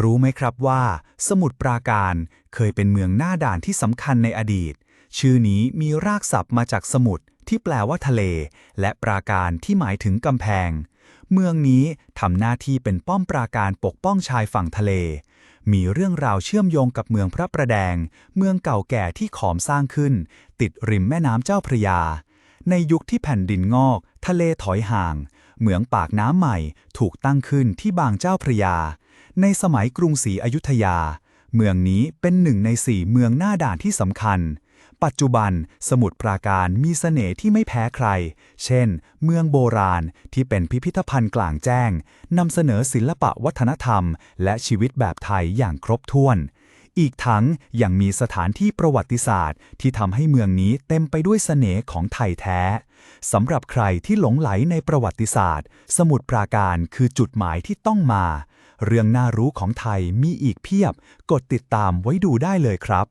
รู้ไหมครับว่า สมุทรปราการเคยเป็นเมืองหน้าด่านที่สำคัญในอดีต ชื่อนี้มีรากศัพท์มาจากสมุทรที่แปลว่าทะเล และปราการที่หมายถึงกำแพง เมืองนี้ทำหน้าที่เป็นป้อมปราการปกป้องชายฝั่งทะเล มีเรื่องราวเชื่อมโยงกับเมืองพระประแดง เมืองเก่าแก่ที่ขอมสร้างขึ้น ติดริมแม่น้ำเจ้าพระยา ในยุคที่แผ่นดินงอก ทะเลถอยห่าง เหมืองปากน้ำใหม่ถูกตั้งขึ้นที่บางเจ้าพระยา ในสมัยกรุงศรีอยุธยา เมืองนี้เป็นหนึ่งในสี่เมืองหน้าด่านที่สำคัญ ปัจจุบันสมุทรปราการมีเสน่ห์ที่ไม่แพ้ใคร เช่น เมืองโบราณที่เป็นพิพิธภัณฑ์กลางแจ้งนำเสนอศิลปะวัฒนธรรม และชีวิตแบบไทยอย่างครบถ้วน อีกทั้งยังมีสถานที่ประวัติศาสตร์ ที่ทำให้เมืองนี้เต็มไปด้วยเสน่ห์ของไทยแท้สำหรับใครที่หลงไหลในประวัติศาสตร์ สมุดปราการคือจุดหมายที่ต้องมา เรื่องน่ารู้ของไทยมีอีกเพียบ กดติดตามไว้ดูได้เลยครับ